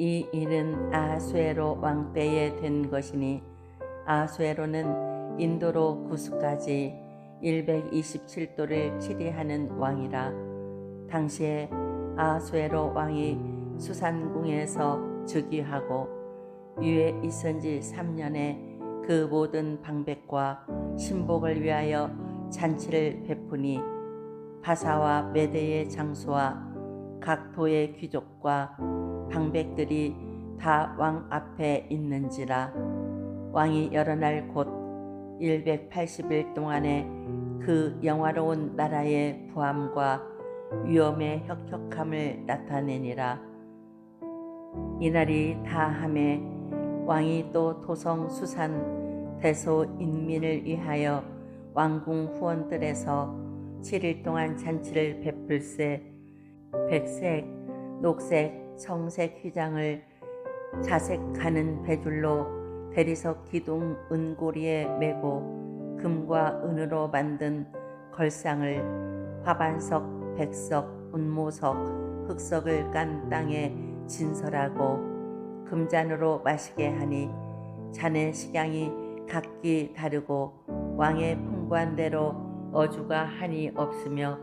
이 일은 아수에로 왕 때에 된 것이니 아수에로는 인도로 구수까지 127도를 치리하는 왕이라. 당시에 아수에로 왕이 수산궁에서 즉위하고 유에 있은 지 3년에 그 모든 방백과 신복을 위하여 잔치를 베푸니 바사와 메대의 장수와 각 도의 귀족과 방백들이 다 왕 앞에 있는지라. 왕이 여러 날곧 180일 동안에 그 영화로운 나라의 부함과 위엄의 혁혁함을 나타내니라. 이날이 다함에 왕이 또 토성 수산 대소 인민을 위하여 왕궁 후원들에서 7일 동안 잔치를 베풀세 백색, 녹색, 청색 휘장을 자색하는 배줄로 대리석 기둥 은고리에 메고 금과 은으로 만든 걸상을 화반석, 백석, 운모석, 흑석을 깐 땅에 진설하고 금잔으로 마시게 하니 잔의 식양이 각기 다르고 왕의 풍부한 대로 어주가 한이 없으며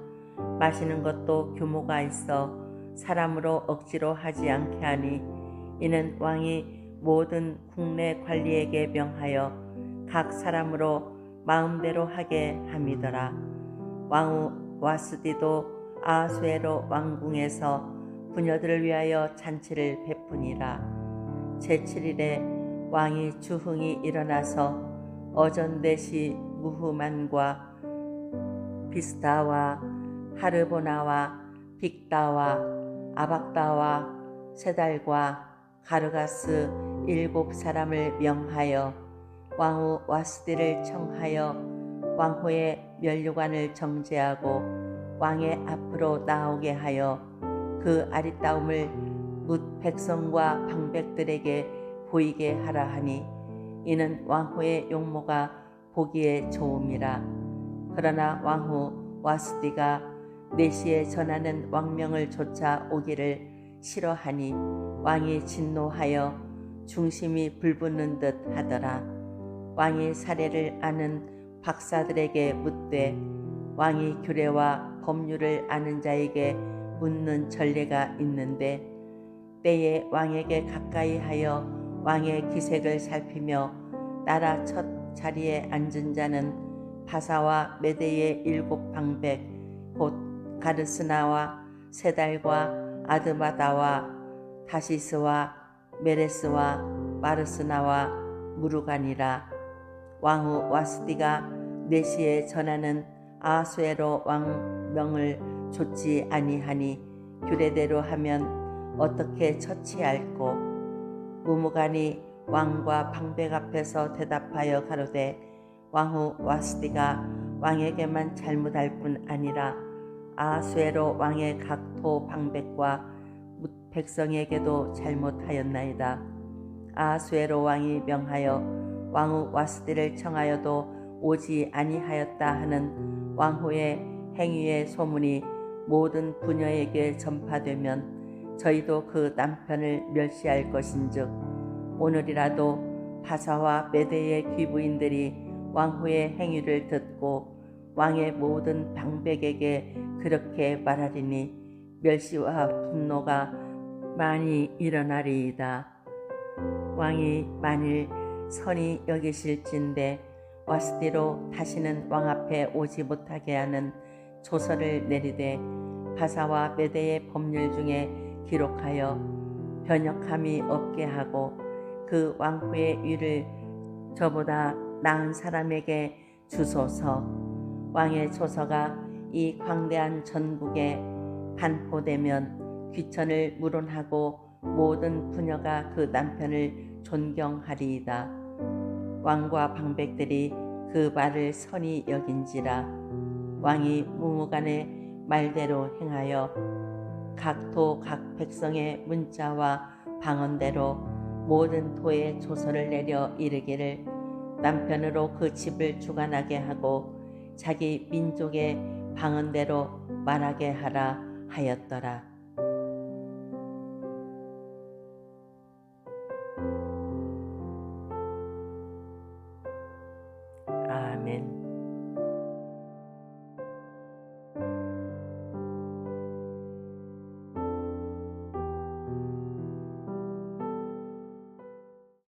마시는 것도 규모가 있어 사람으로 억지로 하지 않게 하니 이는 왕이 모든 국내 관리에게 명하여 각 사람으로 마음대로 하게 함이더라. 왕후 와스디도 아수에로 왕궁에서 부녀들을 위하여 잔치를 베푸니라. 제7일에 왕이 주흥이 일어나서 어전대시 무후만과 비스다와 하르보나와 빅다와 아박다와 세달과 가르가스 일곱 사람을 명하여 왕후 와스디를 청하여 왕후의 면류관을 정제하고 왕의 앞으로 나오게 하여 그 아리따움을 뭇 백성과 방백들에게 보이게 하라 하니 이는 왕후의 용모가 보기에 좋음이라. 그러나 왕후 와스디가 내시에 전하는 왕명을 쫓아 오기를 싫어하니 왕이 진노하여 중심이 불붙는 듯 하더라. 왕이 사례를 아는 박사들에게 묻되 왕이 규례와 법률을 아는 자에게 묻는 전례가 있는데 때에 왕에게 가까이 하여 왕의 기색을 살피며 나라 첫 자리에 앉은 자는 바사와 메대의 일곱 방백 곧 가르스나와 세달과 아드마다와 다시스와 메레스와 마르스나와 무르간이라. 왕후 와스디가 내시에 전하는 아수에로 왕명을 좇지 아니하니 규례대로 하면 어떻게 처치할꼬? 무무간이 왕과 방백 앞에서 대답하여 가로되 왕후 와스디가 왕에게만 잘못할 뿐 아니라 아수에로 왕의 각토 방백과 백성에게도 잘못하였나이다. 아수에로 왕이 명하여 왕후 와스디를 청하여도 오지 아니하였다 하는 왕후의 행위의 소문이 모든 부녀에게 전파되면 저희도 그 남편을 멸시할 것인즉 오늘이라도 바사와 메대의 귀부인들이 왕후의 행위를 듣고 왕의 모든 방백에게 그렇게 말하리니 멸시와 분노가 많이 일어나리이다. 왕이 만일 선이 여기실진데 와스디로 다시는 왕 앞에 오지 못하게 하는 조서를 내리되 바사와 메대의 법률 중에 기록하여 변역함이 없게 하고 그 왕후의 위를 저보다 나은 사람에게 주소서 왕의 조서가 이 광대한 전국에 반포되면 귀천을 물론하고 모든 부녀가 그 남편을 존경하리이다. 왕과 방백들이 그 말을 선히 여긴지라 왕이 무무간의 말대로 행하여 각 도 각 백성의 문자와 방언대로 모든 도에 조서를 내려 이르기를 남편으로 그 집을 주관하게 하고 자기 민족의 방언대로 말하게 하라 하였더라.